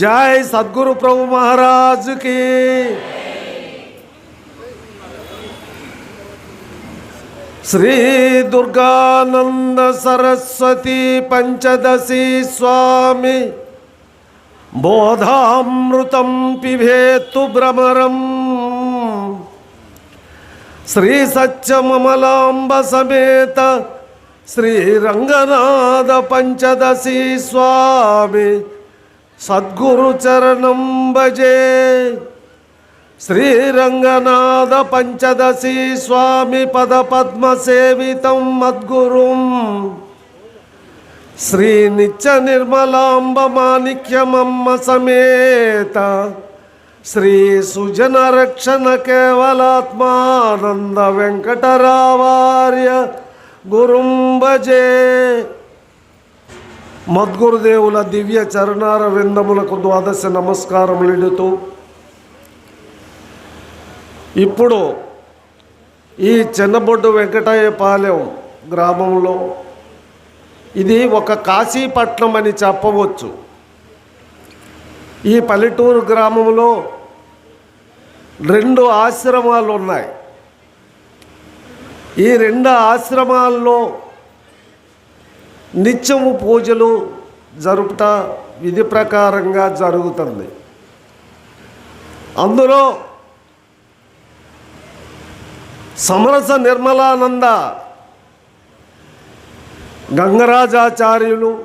జై సద్గురు ప్రభు మహారాజుకి శ్రీ దుర్గానంద సరస్వతి పంచదశి స్వామి. బోధామృతం పిభేత్తు భ్రమరం. శ్రీ సత్యమలాంబ సమేత శ్రీరంగనాథ పంచదశి స్వామి. సద్గురు చరణం భజే. శ్రీరంగనాథ పంచదశి స్వామి పద పద్మ సేవితం మద్గురుం. శ్రీ నిత్య నిర్మలాంబ మాణిక్యమమ్మ సమేత. శ్రీ సుజన రక్షణ కేవలాత్మానంద వెంకటరావార్య గురుం భజే. మద్గురుదేవుల దివ్య చరణార విందములకు ద్వాదశ నమస్కారములిడుతూ ఇప్పుడు ఈ చిన్నబొడ్డు వెంకటయ్యపాలెం గ్రామంలో ఇది ఒక కాశీపట్నం అని చెప్పవచ్చు. ఈ పల్లెటూరు గ్రామంలో రెండు ఆశ్రమాలు ఉన్నాయి ఈ రెండు ఆశ్రమాల్లో నిత్యము పూజలు జరుపుట విధి ప్రకారంగా జరుగుతుంది. అందులో సమరస నిర్మలానంద గంగరాజాచార్యులు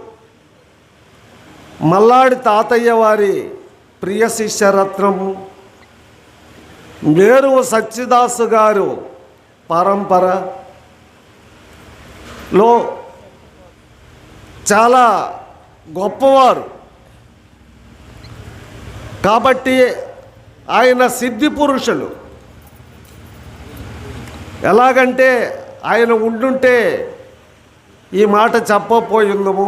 మల్లాడి తాతయ్య వారి ప్రియ శిష్యరత్నము మేరు సచ్చిదాసు గారు పరంపరలో చాలా గొప్పవారు. కాబట్టి ఆయన సిద్ధి పురుషులు. ఎలాగంటే ఆయన ఉండుంటే ఈ మాట చెప్పపోయిందము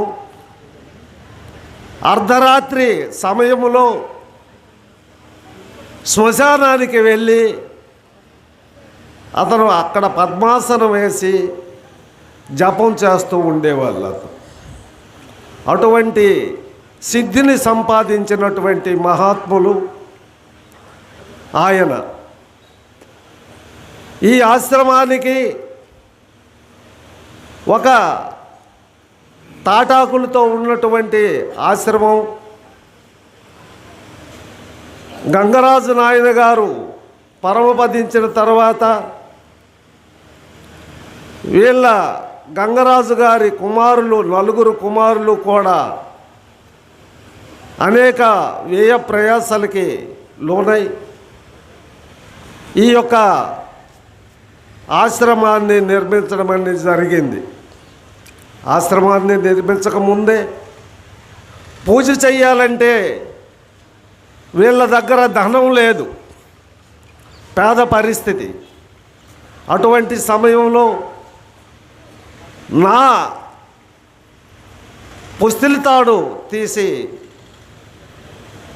అర్ధరాత్రి సమయములో శ్మశానానికి వెళ్ళి అతను అక్కడ పద్మాసనం వేసి జపం చేస్తూ ఉండేవాళ్ళు అతను. అటువంటి సిద్ధిని సంపాదించినటువంటి మహాత్ములు ఆయన. ఈ ఆశ్రమానికి ఒక తాటాకులతో ఉన్నటువంటి ఆశ్రమం గంగరాజు నాయన గారు పరమపదించిన తర్వాత వీళ్ళ గంగరాజు గారి కుమారులు నలుగురు కుమారులు కూడా అనేక వ్యయ ప్రయాసాలకి లోనై ఈ యొక్క ఆశ్రమాన్ని నిర్మించడం అనేది జరిగింది. ఆశ్రమాన్ని నిర్మించకముందే పూజ చేయాలంటే వీళ్ళ దగ్గర ధనం లేదు. పేద పరిస్థితి. అటువంటి సమయంలో నా పుస్తలితాడు తీసి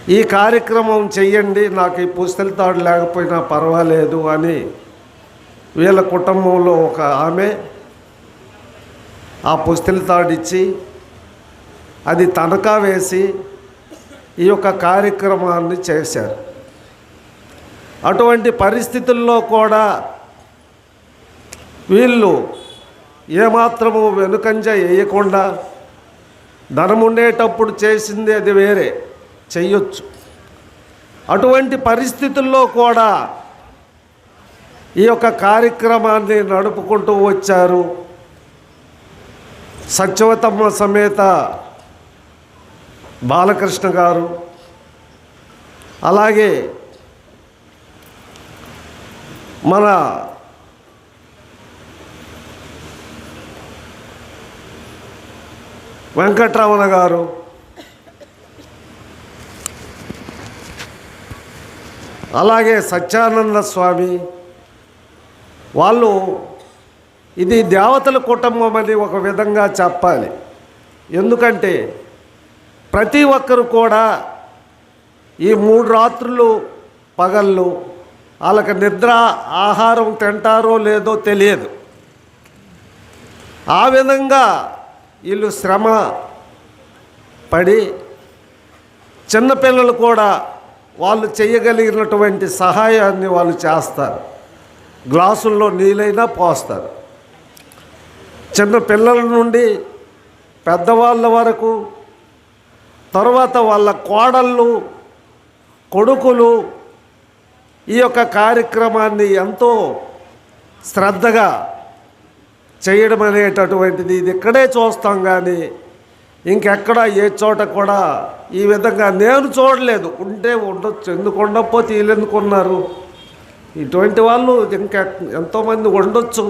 ఈ కార్యక్రమం చెయ్యండి నాకు ఈ పుస్తలితాడు లేకపోయినా పర్వాలేదు అని వీళ్ళ కుటుంబంలో ఒక ఆమె ఆ పుస్తలితాడిచ్చి అది తనఖా వేసి ఈ యొక్క కార్యక్రమాన్ని చేశారు. అటువంటి పరిస్థితుల్లో కూడా వీళ్ళు ఏమాత్రము వెనుకంజ వేయకుండా ధనం ఉండేటప్పుడు చేసింది అది వేరే. చెయ్యొచ్చు. అటువంటి పరిస్థితుల్లో కూడా ఈ యొక్క కార్యక్రమాన్ని నడుపుకుంటూ వచ్చారు. సత్యవతమ్మ సమేత బాలకృష్ణ గారు. అలాగే మన వెంకట్రమణ గారు. అలాగే సత్యానంద స్వామి. వాళ్ళు ఇది దేవతల కుటుంబం అని ఒక విధంగా చెప్పాలి. ఎందుకంటే ప్రతి ఒక్కరు కూడా ఈ మూడు రాత్రులు పగళ్ళు వాళ్ళకి నిద్ర ఆహారం తింటారో లేదో తెలియదు. ఆ విధంగా వీళ్ళు శ్రమ పడి చిన్నపిల్లలు కూడా వాళ్ళు చేయగలిగినటువంటి సహాయాన్ని వాళ్ళు చేస్తారు. గ్లాసుల్లో నీళ్ళైనా పోస్తారు. చిన్న పిల్లల నుండి పెద్దవాళ్ళ వరకు తర్వాత వాళ్ళ కోడళ్ళు కొడుకులు ఈ యొక్క కార్యక్రమాన్ని ఎంతో శ్రద్ధగా చేయడం అనేటటువంటిది ఇది ఇక్కడే చూస్తాం కానీ ఇంకెక్కడ ఏ చోట కూడా ఈ విధంగా నేను చూడలేదు. ఉంటే ఉండొచ్చు. ఎందుకు ఉండకపోతే వీళ్ళెందుకున్నారు ఇటువంటి వాళ్ళు ఇంకా ఎంతోమంది ఉండొచ్చు.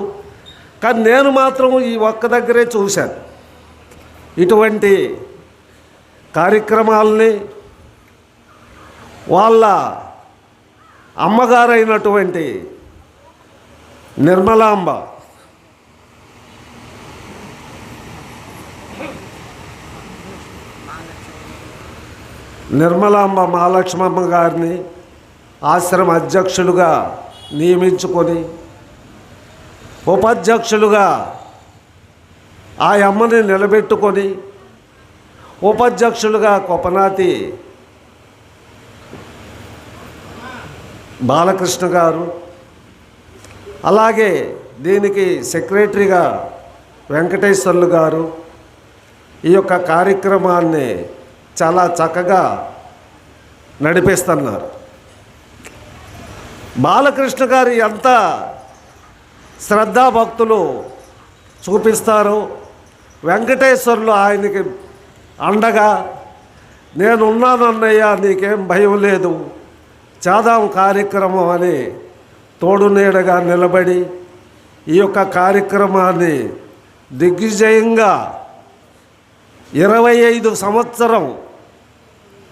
కానీ నేను మాత్రం ఈ ఒక్క దగ్గరే చూశాను. ఇటువంటి కార్యక్రమాలని వాళ్ళ అమ్మగారైనటువంటి నిర్మలాంబ నిర్మలాంబ మహాలక్ష్మమ్మ గారిని ఆశ్రమ అధ్యక్షులుగా నియమించుకొని ఉపాధ్యక్షులుగా ఆ అమ్మని నిలబెట్టుకొని ఉపాధ్యక్షులుగా కొపనాతి బాలకృష్ణ గారు అలాగే దీనికి సెక్రటరీగా వెంకటేశ్వర్లు గారు ఈ యొక్క కార్యక్రమాన్ని చాలా చక్కగా నడిపిస్తున్నారు. బాలకృష్ణ గారు ఎంత శ్రద్ధాభక్తులు చూపిస్తారు. వెంకటేశ్వర్లు ఆయనకి అండగా నేనున్నానన్నయ్య నీకేం భయం లేదు. చేదాం కార్యక్రమం అని తోడు నీడగా నిలబడి ఈ యొక్క కార్యక్రమాన్ని దిగ్విజయంగా ఇరవై ఐదు సంవత్సరం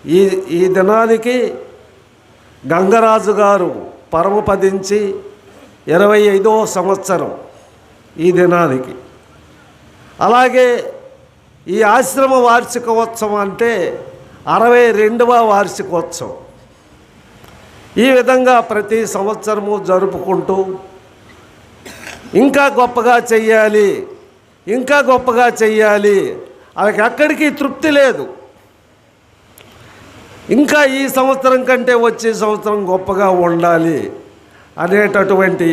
ఈ ఈ దినానికి గంగరాజు గారు పరమపదించి ఇరవై ఐదవ సంవత్సరం ఈ దినానికి. అలాగే ఈ ఆశ్రమ వార్షికోత్సవం అంటే అరవై రెండవ వార్షికోత్సవం. ఈ విధంగా ప్రతి సంవత్సరము జరుపుకుంటూ ఇంకా గొప్పగా చెయ్యాలి ఇంకా గొప్పగా చెయ్యాలి ఆమెకి ఎక్కడికి తృప్తి లేదు. ఇంకా ఈ సంవత్సరం కంటే వచ్చే సంవత్సరం గొప్పగా ఉండాలి అనేటటువంటి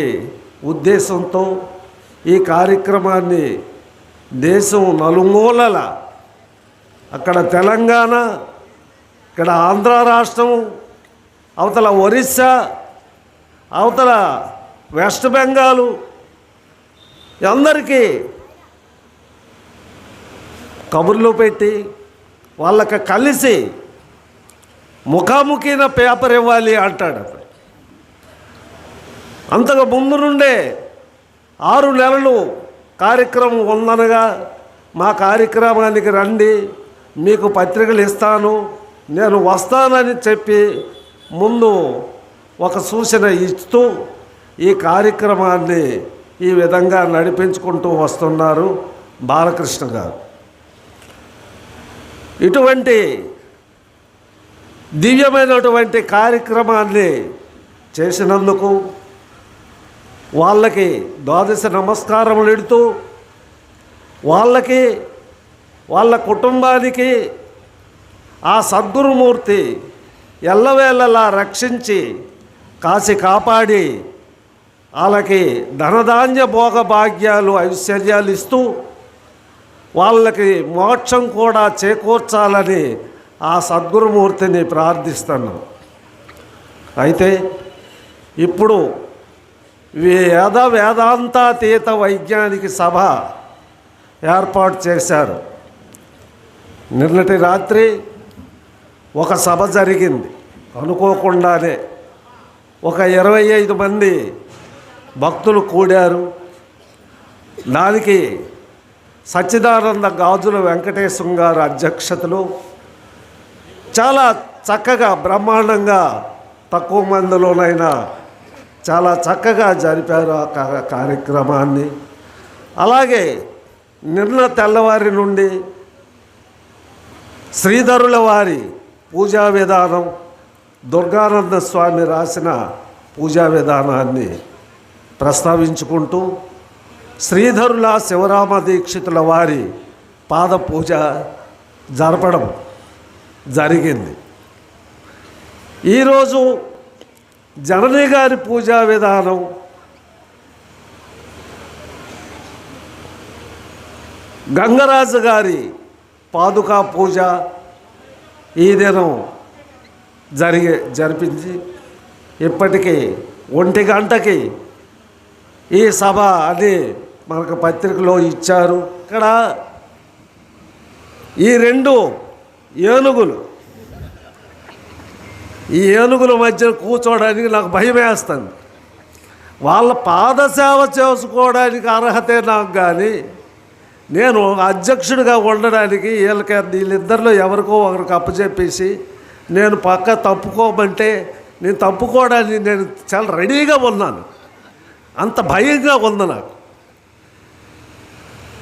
ఉద్దేశంతో ఈ కార్యక్రమాన్ని దేశం నలుమూలల అక్కడ తెలంగాణ ఇక్కడ ఆంధ్ర రాష్ట్రం అవతల ఒరిస్సా అవతల వెస్ట్ బెంగాలు అందరికీ కబుర్లు పెట్టి వాళ్ళకి కలిసి ముఖాముఖిన పేపర్ ఇవ్వాలి అంటాడు. అతను అంతకు ముందు నుండే ఆరు నెలలు కార్యక్రమం ఉందనగా మా కార్యక్రమానికి రండి మీకు పత్రికలు ఇస్తాను నేను వస్తానని చెప్పి ముందు ఒక సూచన ఇస్తూ ఈ కార్యక్రమాన్ని ఈ విధంగా నడిపించుకుంటూ వస్తున్నారు బాలకృష్ణ గారు. ఇటువంటి దివ్యమైనటువంటి కార్యక్రమాన్ని చేసినందుకు వాళ్ళకి ద్వాదశ నమస్కారములు ఇడుతూ వాళ్ళకి వాళ్ళ కుటుంబానికి ఆ సద్గురుమూర్తి ఎల్లవేళలా రక్షించి కాసి కాపాడి వాళ్ళకి ధనధాన్య భోగ భాగ్యాలు ఐశ్వర్యాలు ఇస్తూ వాళ్ళకి మోక్షం కూడా చేకూర్చాలని ఆ సద్గురుమూర్తిని ప్రార్థిస్తున్నాం అయితే ఇప్పుడు వేద వేదాంతాతీత వైజ్ఞానిక సభ ఏర్పాటు చేశారు. నిన్నటి రాత్రి ఒక సభ జరిగింది. అనుకోకుండానే ఒక ఇరవై ఐదు మంది భక్తులు కూడారు. దానికి సచ్చిదానంద గాజుల వెంకటేశం గారు అధ్యక్షతలు చాలా చక్కగా బ్రహ్మాండంగా తక్కువ మందిలోనైనా చాలా చక్కగా జరిపారు ఆ కార్యక్రమాన్ని. అలాగే నిన్న తెల్లవారి నుండి శ్రీధరుల వారి పూజా విధానం దుర్గానంద స్వామి రాసిన పూజా విధానాన్ని ప్రస్తావించుకుంటూ శ్రీధరుల శివరామ దీక్షితుల వారి పాద పూజ జరపడం జరిగింది. ఈరోజు జనని గారి పూజా విధానం గంగరాజు గారి పాదుకా పూజ ఈ దినం జరిగే జరిపించి ఇప్పటికీ ఒంటి గంటకి ఈ సభ అని మనకు పత్రికలో ఇచ్చారు. ఇక్కడ ఈ రెండు ఏనుగులు. ఈ ఏనుగుల మధ్య కూర్చోవడానికి నాకు భయం వేస్తుంది. వాళ్ళ పాదసేవ చేసుకోవడానికి అర్హతే నాకు కానీ నేను అధ్యక్షుడిగా ఉండడానికి వీళ్ళకి వీళ్ళిద్దరిలో ఎవరికో ఒకరికి అప్పచెప్పేసి నేను పక్క తప్పుకోమంటే నేను తప్పుకోవడానికి నేను చాలా రెడీగా ఉన్నాను. అంత భయంగా ఉంది నాకు.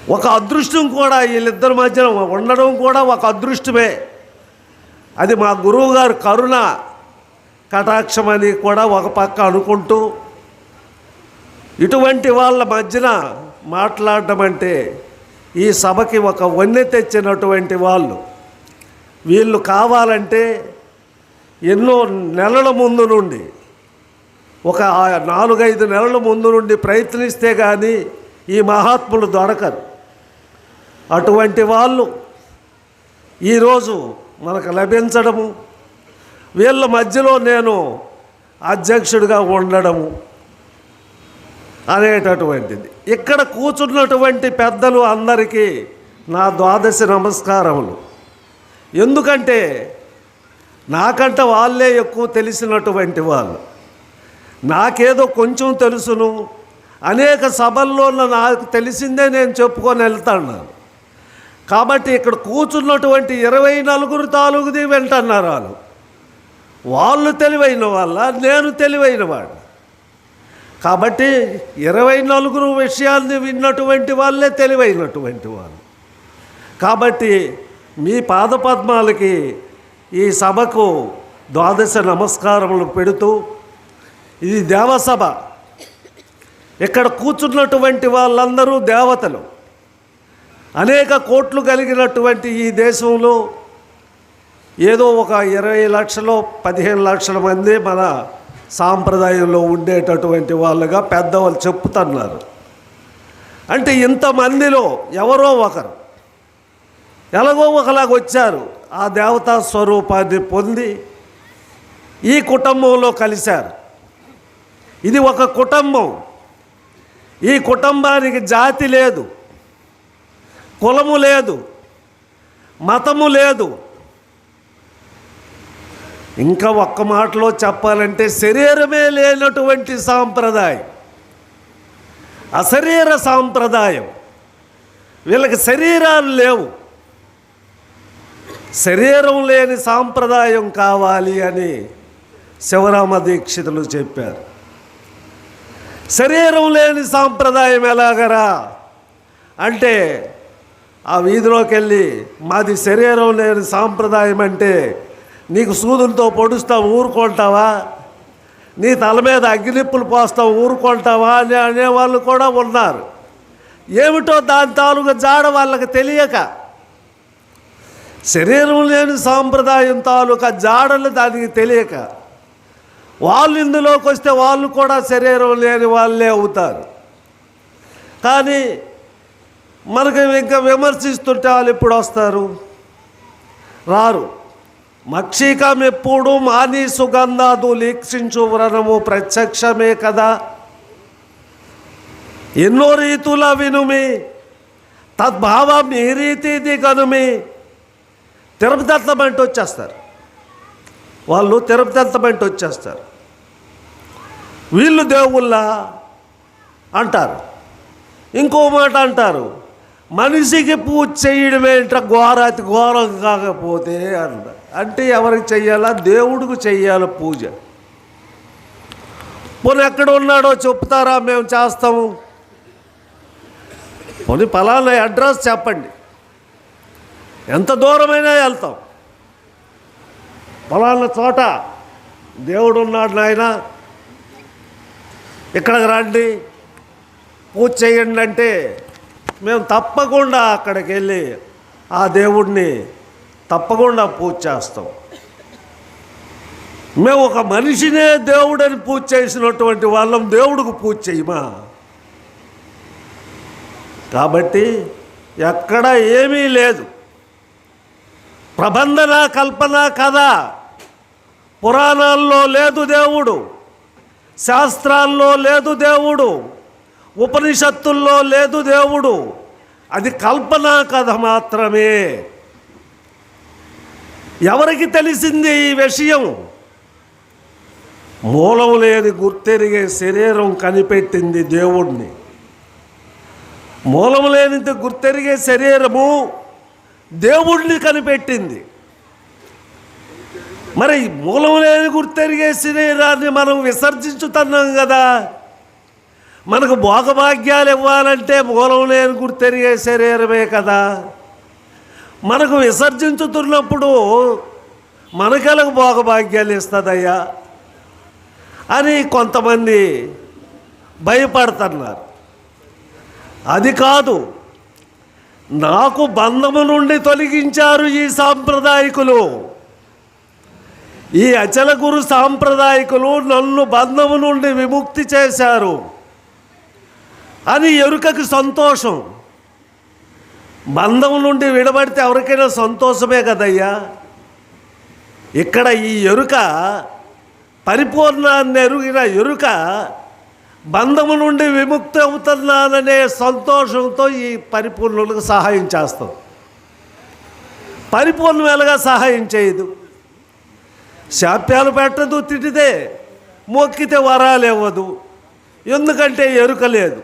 ఒక అదృష్టం కూడా వీళ్ళిద్దరి మధ్యన ఉండడం కూడా ఒక అదృష్టమే. అది మా గురువు గారు కరుణ కటాక్షమని కూడా ఒక పక్క అనుకుంటూ ఇటువంటి వాళ్ళ మధ్యన మాట్లాడడం అంటే ఈ సభకి ఒక వన్నె తెచ్చినటువంటి వాళ్ళు. వీళ్ళు కావాలంటే ఎన్నో నెలల ముందు నుండి ఒక నాలుగైదు నెలల ముందు నుండి ప్రయత్నిస్తే కానీ ఈ మహాత్ములు దొరకరు. అటువంటి వాళ్ళు ఈరోజు మనకు లభించడము. వీళ్ళ మధ్యలో నేను అధ్యక్షుడిగా ఉండడము అనేటటువంటిది. ఇక్కడ కూర్చున్నటువంటి పెద్దలు అందరికీ నా ద్వాదశ నమస్కారములు. ఎందుకంటే నాకంట వాళ్ళే ఎక్కువ తెలిసినటువంటి వాళ్ళు. నాకేదో కొంచెం తెలుసును. అనేక సభల్లో నాకు తెలిసిందే నేను చెప్పుకొని వెళ్తాను. కాబట్టి ఇక్కడ కూర్చున్నటువంటి ఇరవై నలుగురు తాలూకుది వెంటన్నారు వాళ్ళు. వాళ్ళు తెలివైన వాళ్ళ నేను తెలివైన వాడు కాబట్టి ఇరవై నలుగురు విషయాల్ని విన్నటువంటి వాళ్ళే తెలివైనటువంటి వాళ్ళు. కాబట్టి మీ పాదపద్మాలకి ఈ సభకు ద్వాదశ నమస్కారములు పెడుతూ ఇది దేవసభ ఇక్కడ కూర్చున్నటువంటి వాళ్ళందరూ దేవతలు. అనేక కోట్లు కలిగినటువంటి ఈ దేశంలో ఏదో ఒక ఇరవై లక్షలు పదిహేను లక్షల మంది మన సాంప్రదాయంలో ఉండేటటువంటి వాళ్ళుగా పెద్దవాళ్ళు చెప్తున్నారు అంటే ఇంతమందిలో ఎవరో ఒకరు ఎలాగో ఒకలాగా వచ్చారు ఆ దేవతా స్వరూపాన్ని పొంది ఈ కుటుంబంలో కలిశారు. ఇది ఒక కుటుంబం. ఈ కుటుంబానికి జాతి లేదు. కులము లేదు మతము లేదు. ఇంకా ఒక్క మాటలో చెప్పాలంటే శరీరమే లేనటువంటి సాంప్రదాయం. అశరీర సాంప్రదాయం. వీళ్ళకి శరీరాలు లేవు. శరీరం లేని సాంప్రదాయం కావాలి అని శివరామ దీక్షితులు చెప్పారు. శరీరం లేని సాంప్రదాయం ఎలాగరా? అంటే ఆ వీధిలోకి వెళ్ళి మాది శరీరం లేని సాంప్రదాయం అంటే నీకు సూదులతో పొడుస్తావు ఊరుకుంటావా? నీ తల మీద అగ్గినిప్పులు పోస్తావు ఊరుకుంటావా? అని అనేవాళ్ళు కూడా ఉన్నారు. ఏమిటో దాని తాలూకు జాడ వాళ్ళకి తెలియక శరీరం లేని సాంప్రదాయం తాలూకా జాడలు దానికి తెలియక వాళ్ళు ఇందులోకి వస్తే వాళ్ళు కూడా శరీరం లేని వాళ్ళే అవుతారు. కానీ మనకి ఇంకా విమర్శిస్తుంటే వాళ్ళు ఎప్పుడు వస్తారు? రారు. మక్షికం ఎప్పుడు మాని సుగంధాదు లీక్షించు వ్రణము ప్రత్యక్షమే కదా. ఎన్నో రీతుల వినుమి తద్భావం ఏ రీతిది కనుమి. తిరుపతి వెళ్తామంటే వచ్చేస్తారు. వాళ్ళు తిరుపతి వెళ్తామంటే వచ్చేస్తారు. వీళ్ళు దేవుళ్ళ అంటారు. ఇంకో మాట అంటారు. మనిషికి పూజ చేయడం ఏంట ఘోరాతి ఘోరం కాకపోతే అంట. అంటే ఎవరికి చెయ్యాలా? దేవుడికి చెయ్యాలి పూజ. పోనీ ఎక్కడ ఉన్నాడో చెప్తారా? మేము చేస్తాము. పోనీ ఫలానా అడ్రస్ చెప్పండి. ఎంత దూరమైనా వెళ్తాం. ఫలానా చోట దేవుడు ఉన్నాడు నాయన. ఇక్కడికి రండి. పూజ చేయండి అంటే మేము తప్పకుండా అక్కడికి వెళ్ళి ఆ దేవుడిని తప్పకుండా పూజ చేస్తాం. మేము ఒక మనిషినే దేవుడని పూజ చేసినటువంటి వాళ్ళం దేవుడికి పూజ చేయమా? కాబట్టి ఎక్కడ ఏమీ లేదు. ప్రబంధన కల్పన కథ పురాణాల్లో లేదు దేవుడు. శాస్త్రాల్లో లేదు దేవుడు. ఉపనిషత్తుల్లో లేదు దేవుడు. అది కల్పనా కథ మాత్రమే. ఎవరికి తెలిసింది ఈ విషయం? మూలం లేని గుర్తెరిగే శరీరం కనిపెట్టింది దేవుణ్ణి. మూలం లేనిది గుర్తెరిగే శరీరము దేవుణ్ణి కనిపెట్టింది. మరి మూలం లేని గుర్తెరిగే శరీరాన్ని మనం విసర్జించుతున్నాం కదా. మనకు భోగభాగ్యాలు ఇవ్వాలంటే మూలం లేని గుర్తెరిగే శరీరమే కదా. మనకు విసర్జించుతున్నప్పుడు మనకెలకు భోగభాగ్యాలు ఇస్తుందయ్యా? అని కొంతమంది భయపడుతున్నారు. అది కాదు నాకు బంధము నుండి తొలగించారు ఈ సాంప్రదాయకులు. ఈ అచల గురు సాంప్రదాయకులు నన్ను బంధము నుండి విముక్తి చేశారు. అని ఎరుకకి సంతోషం. బంధం నుండి విడబడితే ఎవరికైనా సంతోషమే కదయ్యా? ఇక్కడ ఈ ఎరుక పరిపూర్ణాన్ని ఎరుగిన ఎరుక బంధము నుండి విముక్తి అవుతున్నాననే సంతోషంతో ఈ పరిపూర్ణులకు సహాయం చేస్తాం పరిపూర్ణం ఎలాగా సహాయం చేయదు? శాప్యాలు పెట్టదు తిట్టితే మొక్కితే వరాలు ఇవ్వదు. ఎందుకంటే ఎరుక లేదు.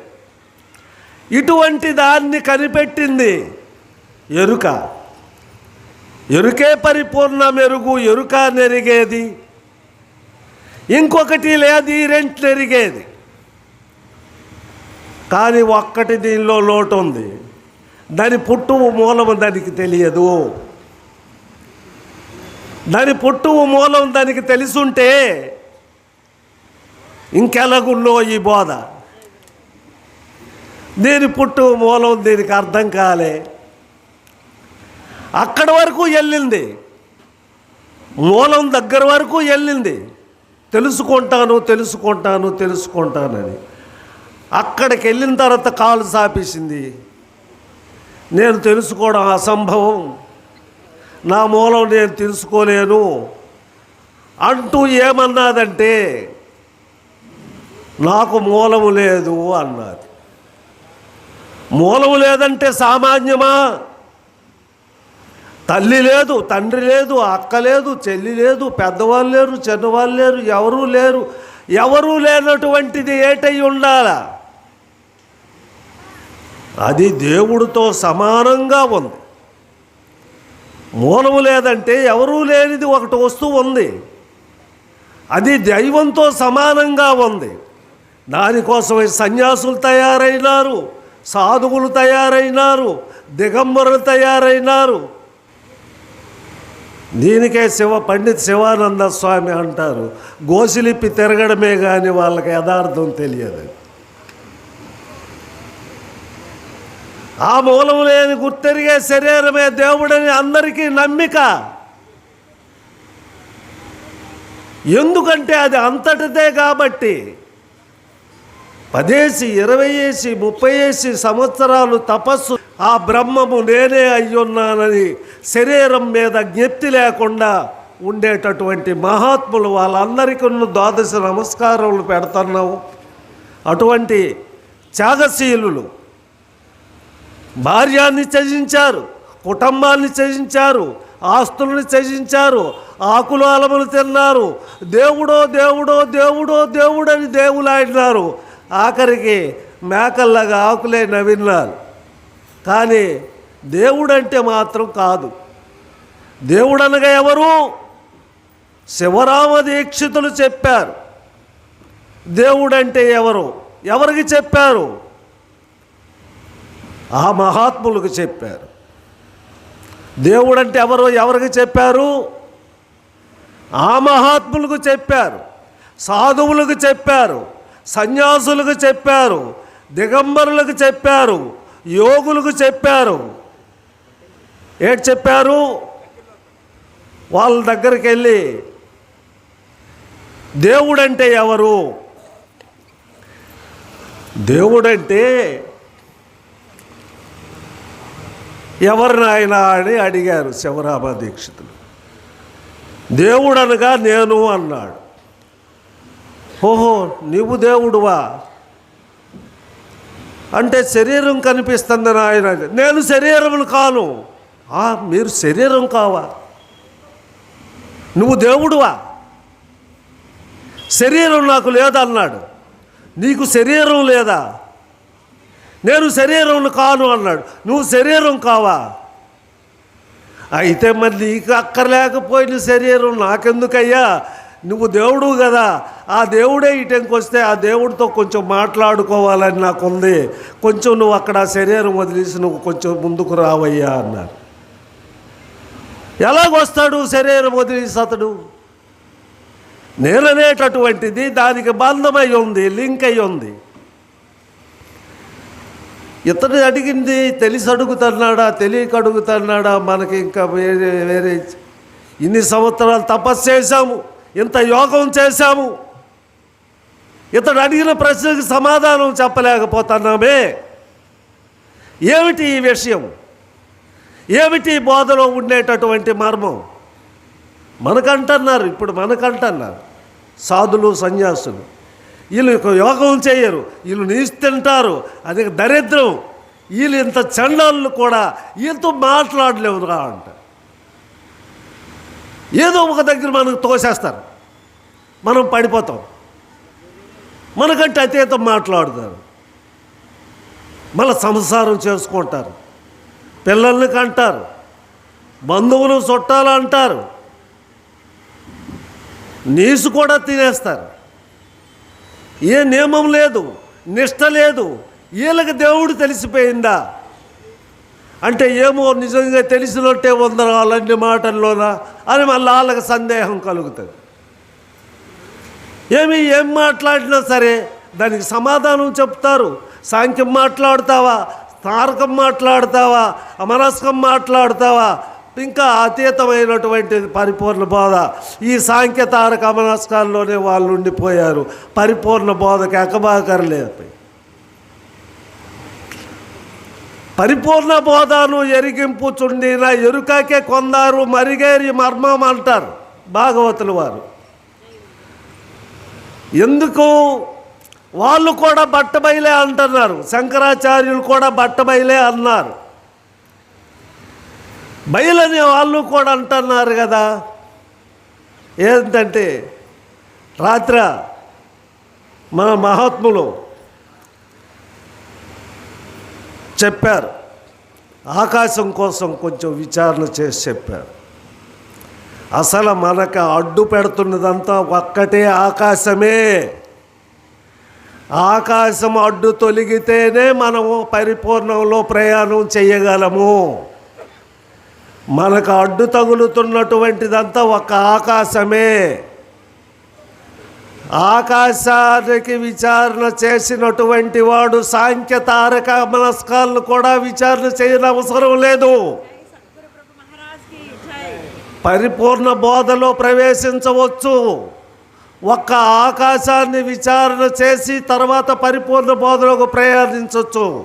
ఇటువంటి దాన్ని కనిపెట్టింది ఎరుక. ఎరుకే పరిపూర్ణ మెరుగు ఎరుక నెరిగేది. ఇంకొకటి లేదు ఈ రెంట్ నెరిగేది. కానీ ఒక్కటి దీనిలో లోటు ఉంది దాని పుట్టువు మూలము దానికి తెలియదు. దాని పుట్టువు మూలం దానికి తెలుసుంటే ఇంకెలాగున్నో ఈ బోధ. దీని పుట్టు మూలం దీనికి అర్థం కాలే. అక్కడి వరకు వెళ్ళింది. మూలం దగ్గర వరకు వెళ్ళింది. తెలుసుకుంటాను తెలుసుకుంటాను తెలుసుకుంటానని. అక్కడికి వెళ్ళిన తర్వాత కాలు సాపేసింది. నేను తెలుసుకోవడం అసంభవం. నా మూలం నేను తెలుసుకోలేను. అంటూ ఏమన్నాదంటే నాకు మూలము లేదు అన్నది. మూలము లేదంటే సామాన్యమా? తల్లి లేదు తండ్రి లేదు అక్క లేదు చెల్లి లేదు పెద్దవాళ్ళు లేరు చిన్నవాళ్ళు లేరు ఎవరూ లేరు. ఎవరూ లేనటువంటిది ఏటై ఉండాలా? అది దేవుడితో సమానంగా ఉంది. మూలము లేదంటే ఎవరూ లేనిది ఒకటి వస్తువు ఉంది. అది దైవంతో సమానంగా ఉంది. దానికోసమే సన్యాసులు తయారైనారు. సాధువులు తయారైనారు దిగంబరులు తయారైనారు. దీనికే శివ పండిత్ శివానంద స్వామి అంటారు. గోసిలిప్పి తిరగడమే కానీ వాళ్ళకి యథార్థం తెలియదు. ఆ మూలం లేని గుర్తెరిగే శరీరమే దేవుడని అందరికీ నమ్మిక. ఎందుకంటే అది అంతటిదే కాబట్టి పదేసి ఇరవై వేసి ముప్పై వేసి సంవత్సరాలు తపస్సు. ఆ బ్రహ్మము నేనే అయ్యున్నానని శరీరం మీద జ్ఞప్తి లేకుండా ఉండేటటువంటి మహాత్ములు వాళ్ళందరికీ ద్వాదశ నమస్కారములు పెడుతున్నాము అటువంటి త్యాగశీలు భార్యాన్ని త్యజించారు కుటుంబాన్ని త్యజించారు ఆస్తులను త్యజించారు ఆకులు అలములు తిన్నారు. దేవుడో దేవుడో దేవుడో దేవుడని దేవులాడినారు ఆఖరికి మేకల్లాగా ఆకులే నవిన్నాను కానీ దేవుడంటే మాత్రం కాదు. దేవుడనగా ఎవరు? శివరామ దీక్షితులు చెప్పారు. దేవుడంటే ఎవరు? ఎవరికి చెప్పారు? ఆ మహాత్ములకు చెప్పారు. దేవుడంటే ఎవరు? ఎవరికి చెప్పారు? ఆ మహాత్ములకు చెప్పారు. సాధువులకు చెప్పారు. సన్యాసులకు చెప్పారు దిగంబరులకు చెప్పారు యోగులకు చెప్పారు. ఏంటి చెప్పారు? వాళ్ళ దగ్గరికి వెళ్ళి దేవుడంటే ఎవరు? దేవుడంటే ఎవరినాయన అని అడిగారు శివరామ దీక్షితులు దేవుడనగా నేను అన్నాడు. ఓహో నీవు దేవుడువా? అంటే శరీరం కనిపిస్తుంది ఆయన నేను శరీరమును కాను. "ఆ, మీరు శరీరం కావా? నువ్వు దేవుడువా? శరీరం నాకు లేదన్నాడు. నీకు శరీరం లేదా? నేను శరీరం కాను అన్నాడు. నువ్వు శరీరం కావా? అయితే మరి నీకు అక్కర్లేకపోయిన శరీరం నాకెందుకయ్యా? నువ్వు దేవుడు కదా. ఆ దేవుడే ఇటంకి వస్తే ఆ దేవుడితో కొంచెం మాట్లాడుకోవాలని నాకుంది. కొంచెం నువ్వు అక్కడ శరీరం వదిలేసి నువ్వు కొంచెం ముందుకు రావయ్యా అన్నారు ఎలాగొస్తాడు శరీరం వదిలేసి అతడు? నేననేటటువంటిది దానికి బంధమై ఉంది లింక్ అయి ఉంది. ఇతను అడిగింది తెలిసి అడుగుతున్నాడా తెలియక అడుగుతున్నాడా మనకి ఇంకా వేరే వేరే ఇన్ని సంవత్సరాలు తపస్సు చేశాము. ఇంత యోగం చేశాము. ఇతడు అడిగిన ప్రశ్నకు సమాధానం చెప్పలేకపోతున్నామే. ఏమిటి ఈ విషయం? ఏమిటి బోధలో ఉండేటటువంటి మర్మం? మనకంటున్నారు ఇప్పుడు మనకంటున్నారు. సాధులు సన్యాసులు. వీళ్ళు యోగం చేయరు. వీళ్ళు నీసు తింటారు అది దరిద్రం. వీళ్ళు ఇంత చండాలు కూడా. వీళ్ళతో మాట్లాడలేవురా అంటారు. ఏదో ఒక దగ్గర మనకు తోసేస్తారు. మనం పడిపోతాం. మనకంటే అతీతం మాట్లాడుతారు. మళ్ళీ సంసారం చేసుకుంటారు. పిల్లల్ని కంటారు. బంధువులు చుట్టాలు అంటారు. నీసు కూడా తినేస్తారు. ఏ నియమం లేదు నిష్ట లేదు. వీళ్ళకి దేవుడు తెలిసిపోయిందా? అంటే ఏమో నిజంగా తెలిసినట్టే ఉందరు వాళ్ళన్ని మాటల్లోనా అని మళ్ళీ వాళ్ళకి సందేహం కలుగుతుంది. ఏమి ఏం మాట్లాడినా సరే దానికి సమాధానం చెప్తారు. సాంఖ్యం మాట్లాడతావా? తారకం మాట్లాడతావా? అమనస్కం మాట్లాడతావా? ఇంకా అతీతమైనటువంటి పరిపూర్ణ బోధ. ఈ సాంఖ్య తారక అమనస్కాల్లోనే వాళ్ళు ఉండిపోయారు. పరిపూర్ణ బోధకు ఎకబాకరలేదు పరిపూర్ణ బోధను ఎరిగింపు చుండిన ఎరుకకే కొందారు మరిగేరి మర్మం అంటారు భాగవతులు వారు. ఎందుకు? వాళ్ళు కూడా బట్టబయలే అంటున్నారు. శంకరాచార్యులు కూడా బట్టబయలే అన్నారు. బయలనే వాళ్ళు కూడా అంటున్నారు కదా. ఏంటంటే రాత్ర మన మహాత్ములు చెప్పారు. ఆకాశం కోసం కొంచెం విచారణ చేసి చెప్పారు. అసలు మనకు అడ్డు పెడుతున్నదంతా ఒక్కటే ఆకాశమే. ఆకాశం అడ్డు తొలగితేనే మనము పరిపూర్ణంలో ప్రయాణం చేయగలము. మనకు అడ్డు తగులుతున్నటువంటిదంతా ఒక ఆకాశమే. ఆకాశానికి విచారణ చేసినటువంటి వాడు సాంఖ్య తారక మనస్కాలను కూడా విచారణ చేయని అవసరం లేదు. పరిపూర్ణ బోధలో ప్రవేశించవచ్చు. ఒక్క ఆకాశాన్ని విచారణ చేసి తర్వాత పరిపూర్ణ బోధలోకి ప్రయాణించవచ్చు.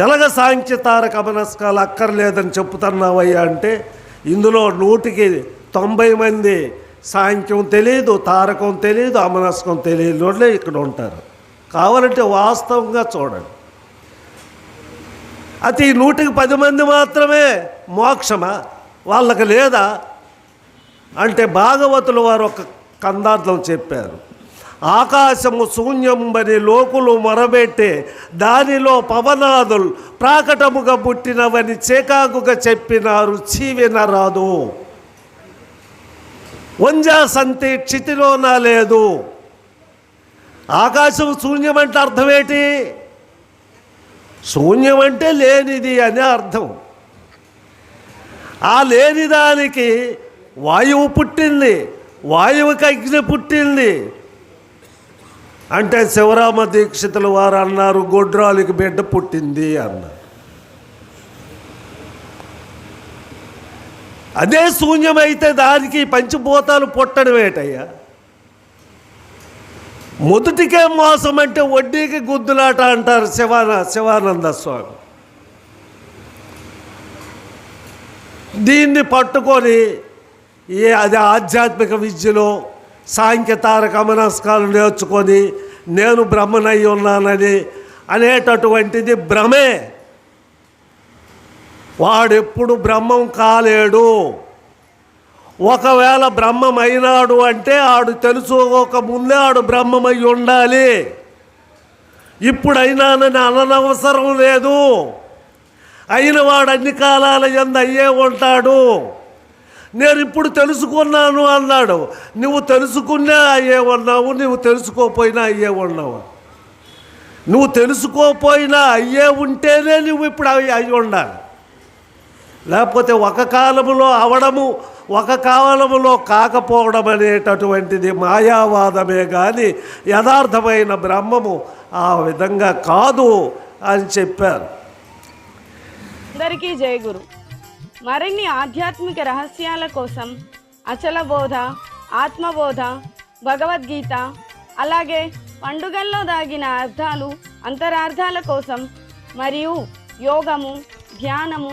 ఎలాగ సాంఖ్య తారక మనస్కాలు అక్కర్లేదని చెప్తున్నావయ్యా అంటే ఇందులో నూటికి తొంభై మంది సాంఖ్యం తెలియదు తారకం తెలియదు అమనస్కం తెలియని వాళ్ళే ఇక్కడ ఉంటారు. కావాలంటే వాస్తవంగా చూడండి. అతి నూటికి పది మంది మాత్రమే మోక్షమా? వాళ్ళకి లేదా? అంటే భాగవతులు వారు ఒక కందార్థం చెప్పారు. ఆకాశము శూన్యంబని లోకులు మొరబెట్టే దానిలో పవనాదులు ప్రాకటముగా పుట్టినవని చేకాకుగా చెప్పినారు చీవినరాదు. వంజా సంతి క్షితిలోన లేదు. ఆకాశం శూన్యం అంటే అర్థం ఏంటి శూన్యం అంటే లేనిది అని అర్థం. ఆ లేని దానికి వాయువు పుట్టింది వాయువుకి అగ్ని పుట్టింది. అంటే శివరామ దీక్షితులు వారు అన్నారు గొడ్రాలికి బిడ్డ పుట్టింది అన్నారు. అదే శూన్యమైతే దానికి పంచిపోతాలు పుట్టడం మొదటికే మోసం అంటే వడ్డీకి గుద్దులాట అంటారు శివాన శివానంద స్వామి. దీన్ని పట్టుకొని ఏ అది ఆధ్యాత్మిక విద్యలో సాంఖ్యతారక మనస్కాలు నేర్చుకొని నేను బ్రహ్మనై ఉన్నానని అనేటటువంటిది భ్రమే. వాడెప్పుడు బ్రహ్మం కాలేడు. ఒకవేళ బ్రహ్మం అయినాడు అంటే ఆడు తెలుసుకోక ముందే ఆడు బ్రహ్మమై ఉండాలి. ఇప్పుడైనానని అననవసరం లేదు. అయిన వాడు అన్ని కాలాల ఎందు అయ్యే ఉంటాడు. నేను ఇప్పుడు తెలుసుకున్నాను అన్నాడు. నువ్వు తెలుసుకున్నా అయ్యే ఉన్నావు నువ్వు తెలుసుకోపోయినా అయ్యే ఉన్నావు. నువ్వు తెలుసుకోపోయినా అయ్యే ఉంటేనే నువ్వు ఇప్పుడు అయ్యి అయి ఉండాలి. లేకపోతే ఒక కాలములో అవడము ఒక కాలములో కాకపోవడం అనేటటువంటిది మాయావాదమే కానీ యథార్థమైన బ్రహ్మము ఆ విధంగా కాదు అని చెప్పారు. అందరికీ జయగురు మరిన్ని ఆధ్యాత్మిక రహస్యాల కోసం అచల బోధ ఆత్మబోధ భగవద్గీత అలాగే పండుగల్లో దాగిన అర్థాలు అంతరార్థాల కోసం మరియు యోగము ధ్యానము